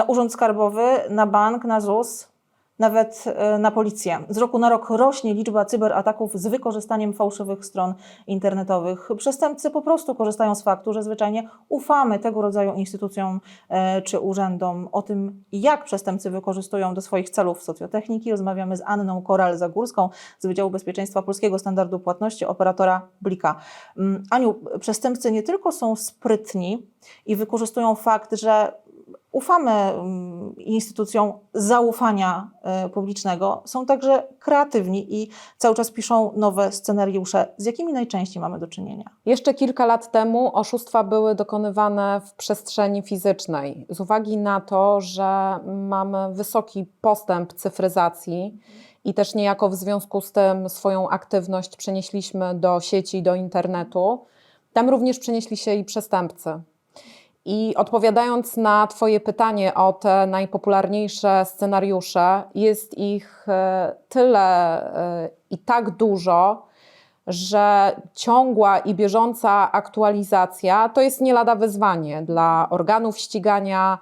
na urząd skarbowy, na bank, na ZUS, nawet e, na policję. Z roku na rok rośnie liczba cyberataków z wykorzystaniem fałszywych stron internetowych. Przestępcy po prostu korzystają z faktu, że zwyczajnie ufamy tego rodzaju instytucjom e, czy urzędom. O tym, jak przestępcy wykorzystują do swoich celów socjotechniki, rozmawiamy z Anną Koral-Zagórską z Wydziału Bezpieczeństwa Polskiego Standardu Płatności, operatora Blika. Mm, Aniu, przestępcy nie tylko są sprytni i wykorzystują fakt, że ufamy mm, instytucjom zaufania e, publicznego, są także kreatywni i cały czas piszą nowe scenariusze. Z jakimi najczęściej mamy do czynienia? Jeszcze kilka lat temu oszustwa były dokonywane w przestrzeni fizycznej. Z uwagi na to, że mamy wysoki postęp cyfryzacji i też niejako w związku z tym swoją aktywność przenieśliśmy do sieci, do internetu, tam również przenieśli się i przestępcy. I odpowiadając na Twoje pytanie o te najpopularniejsze scenariusze, jest ich e, tyle e, i tak dużo, że ciągła i bieżąca aktualizacja to jest nie lada wyzwanie dla organów ścigania,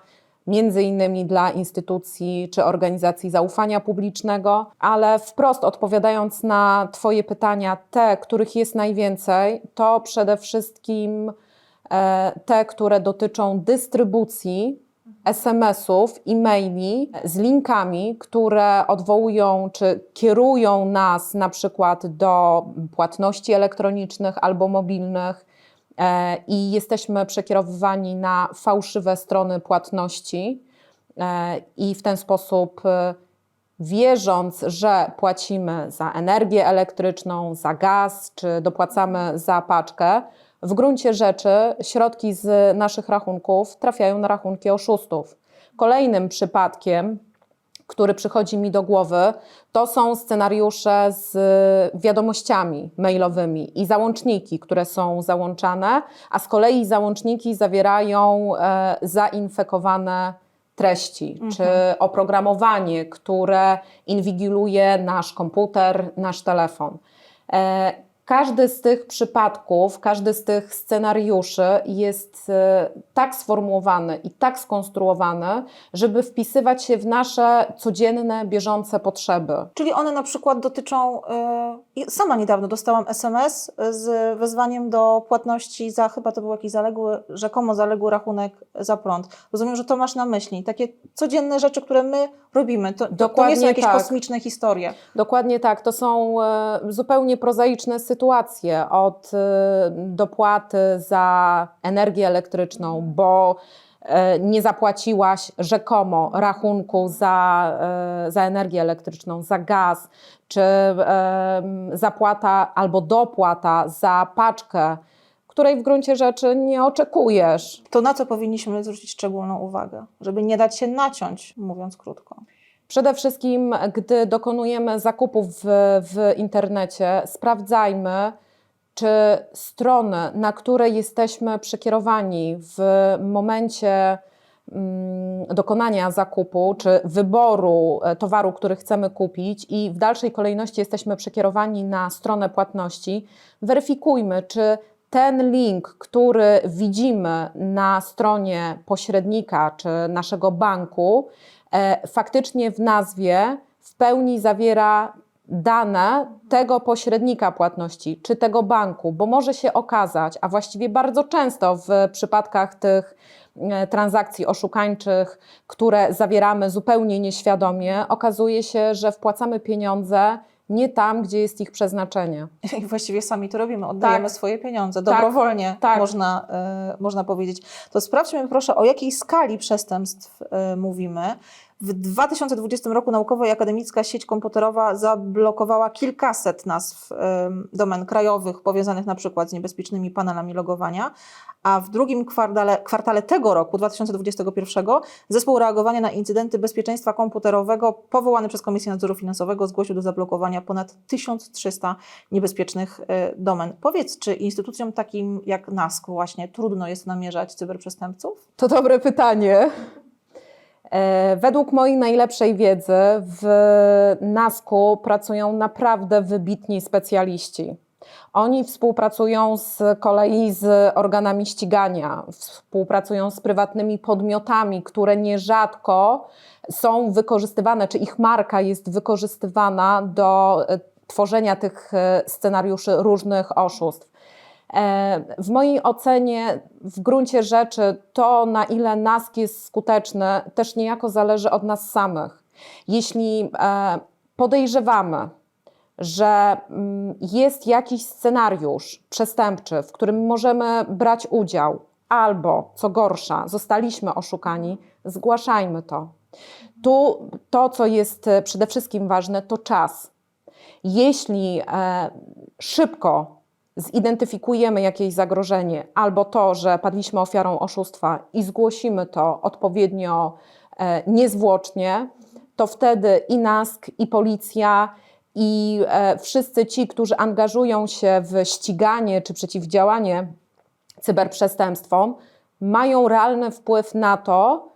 między innymi dla instytucji czy organizacji zaufania publicznego, ale wprost odpowiadając na Twoje pytania, te, których jest najwięcej, to przede wszystkim te, które dotyczą dystrybucji SMS-ów, e-maili z linkami, które odwołują czy kierują nas na przykład do płatności elektronicznych albo mobilnych e, i jesteśmy przekierowywani na fałszywe strony płatności e, i w ten sposób e, wierząc, że płacimy za energię elektryczną, za gaz, czy dopłacamy za paczkę, w gruncie rzeczy środki z naszych rachunków trafiają na rachunki oszustów. Kolejnym przypadkiem, który przychodzi mi do głowy, to są scenariusze z wiadomościami mailowymi i załączniki, które są załączane, a z kolei załączniki zawierają e, zainfekowane treści, czy oprogramowanie, które inwigiluje nasz komputer, nasz telefon. E, każdy z tych przypadków, każdy z tych scenariuszy jest e, tak sformułowany i tak skonstruowany, żeby wpisywać się w nasze codzienne, bieżące potrzeby. Czyli one na przykład dotyczą. e, sama niedawno dostałam SMS z wezwaniem do płatności za chyba to był jakiś zaległy, rzekomo zaległy rachunek za prąd. Rozumiem, że to masz na myśli. Takie codzienne rzeczy, które my robimy. To, to, to nie Dokładnie są jakieś tak. kosmiczne historie. Dokładnie tak. To są e, zupełnie prozaiczne sytuacje od e, dopłaty za energię elektryczną, bo e, nie zapłaciłaś rzekomo rachunku za, e, za energię elektryczną, za gaz, czy e, zapłata albo dopłata za paczkę, której w gruncie rzeczy nie oczekujesz. To na co powinniśmy zwrócić szczególną uwagę, żeby nie dać się naciąć, mówiąc krótko. Przede wszystkim, gdy dokonujemy zakupów w, w internecie, sprawdzajmy, czy strony, na które jesteśmy przekierowani w momencie mm, dokonania zakupu, czy wyboru e, towaru, który chcemy kupić, i w dalszej kolejności jesteśmy przekierowani na stronę płatności, weryfikujmy, czy ten link, który widzimy na stronie pośrednika czy naszego banku, faktycznie w nazwie w pełni zawiera dane tego pośrednika płatności czy tego banku, bo może się okazać, a właściwie bardzo często w przypadkach tych e, transakcji oszukańczych, które zawieramy zupełnie nieświadomie, okazuje się, że wpłacamy pieniądze nie tam, gdzie jest ich przeznaczenie. I właściwie sami to robimy, oddajemy Tak. swoje pieniądze, Tak, dobrowolnie tak. Można, e, można powiedzieć. To sprawdźmy proszę, o jakiej skali przestępstw e, mówimy. W 2020 roku Naukowa i Akademicka Sieć Komputerowa zablokowała kilkaset nazw domen krajowych powiązanych na przykład z niebezpiecznymi panelami logowania, a w drugim kwartale, kwartale tego roku, 2021, zespół reagowania na incydenty bezpieczeństwa komputerowego powołany przez Komisję Nadzoru Finansowego zgłosił do zablokowania ponad 1300 niebezpiecznych e, domen. Powiedz, czy instytucjom takim jak NASK właśnie trudno jest namierzać cyberprzestępców? To dobre pytanie. E, Według mojej najlepszej wiedzy w NASK-u pracują naprawdę wybitni specjaliści. Oni współpracują z kolei z organami ścigania, współpracują z prywatnymi podmiotami, które nierzadko są wykorzystywane, czy ich marka jest wykorzystywana do e, tworzenia tych e, scenariuszy różnych oszustw. E, W mojej ocenie, w gruncie rzeczy, to na ile NASK jest skuteczny, też niejako zależy od nas samych. Jeśli e, podejrzewamy, że mm, jest jakiś scenariusz przestępczy, w którym możemy brać udział, albo co gorsza, zostaliśmy oszukani, zgłaszajmy to. Tu to, co jest e, przede wszystkim ważne, to czas. Jeśli szybko zidentyfikujemy jakieś zagrożenie albo to, że padliśmy ofiarą oszustwa i zgłosimy to odpowiednio e, niezwłocznie, to wtedy i NASK, i policja, i e, wszyscy ci, którzy angażują się w ściganie czy przeciwdziałanie cyberprzestępstwom, mają realny wpływ na to,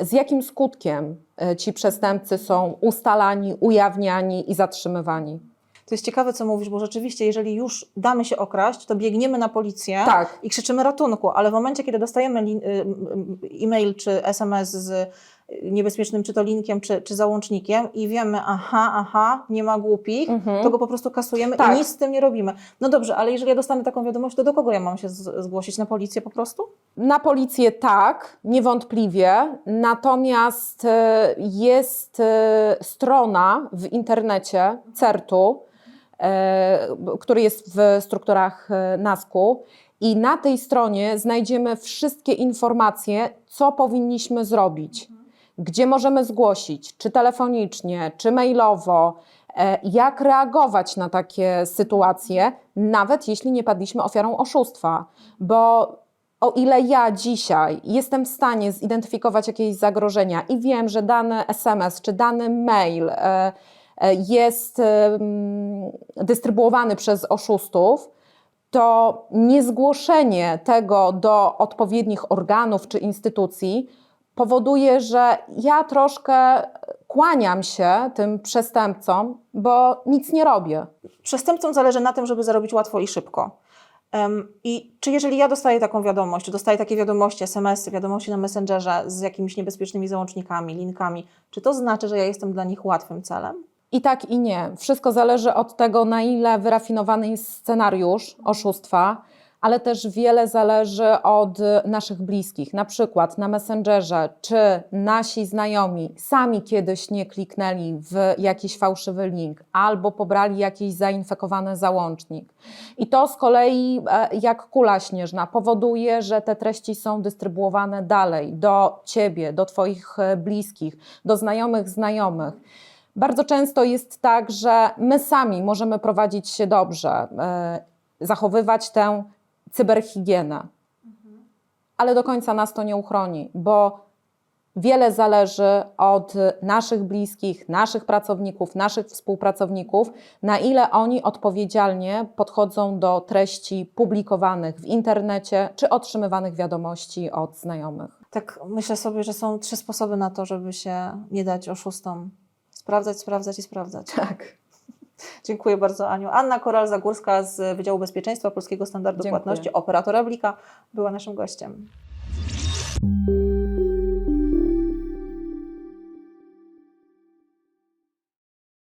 z jakim skutkiem e, ci przestępcy są ustalani, ujawniani i zatrzymywani. To jest ciekawe, co mówisz, bo rzeczywiście, jeżeli już damy się okraść, to biegniemy na policję Tak. i krzyczymy ratunku, ale w momencie, kiedy dostajemy y, y, e-mail czy SMS z y, niebezpiecznym czy to linkiem, czy, czy załącznikiem i wiemy, aha, aha, nie ma głupich, Mhm. to go po prostu kasujemy Tak. i nic z tym nie robimy. No dobrze, ale jeżeli ja dostanę taką wiadomość, to do kogo ja mam się zgłosić? Na policję po prostu? Na policję tak, niewątpliwie. Natomiast e, jest e, strona w internecie CERT-u, który jest w strukturach e, NASK-u. I na tej stronie znajdziemy wszystkie informacje, co powinniśmy zrobić, gdzie możemy zgłosić, czy telefonicznie, czy mailowo, e, jak reagować na takie sytuacje, nawet jeśli nie padliśmy ofiarą oszustwa. Bo o ile ja dzisiaj jestem w stanie zidentyfikować jakieś zagrożenia i wiem, że dany SMS czy dany mail e, e, jest dystrybuowany przez oszustów, to niezgłoszenie tego do odpowiednich organów czy instytucji powoduje, że ja troszkę kłaniam się tym przestępcom, bo nic nie robię. Przestępcom zależy na tym, żeby zarobić łatwo i szybko. I czy jeżeli ja dostaję taką wiadomość, dostaję takie wiadomości, SMS-y, wiadomości na Messengerze z jakimiś niebezpiecznymi załącznikami, linkami, czy to znaczy, że ja jestem dla nich łatwym celem? I tak, i nie. Wszystko zależy od tego, na ile wyrafinowany jest scenariusz oszustwa, ale też wiele zależy od naszych bliskich. Na przykład na Messengerze, czy nasi znajomi sami kiedyś nie kliknęli w jakiś fałszywy link albo pobrali jakiś zainfekowany załącznik. I to z kolei, e, jak kula śnieżna, powoduje, że te treści są dystrybuowane dalej do ciebie, do twoich e, bliskich, do znajomych znajomych. Bardzo często jest tak, że my sami możemy prowadzić się dobrze, e, zachowywać tę cyberhigienę, ale do końca nas to nie uchroni, bo wiele zależy od naszych bliskich, naszych pracowników, naszych współpracowników, na ile oni odpowiedzialnie podchodzą do treści publikowanych w internecie czy otrzymywanych wiadomości od znajomych. Tak myślę sobie, że są trzy sposoby na to, żeby się nie dać oszustom. Sprawdzać, sprawdzać i sprawdzać. Tak. Dziękuję bardzo, Aniu. Anna Koral-Zagórska z Wydziału Bezpieczeństwa Polskiego Standardu Dziękuję. Płatności, operatora Blika, była naszym gościem.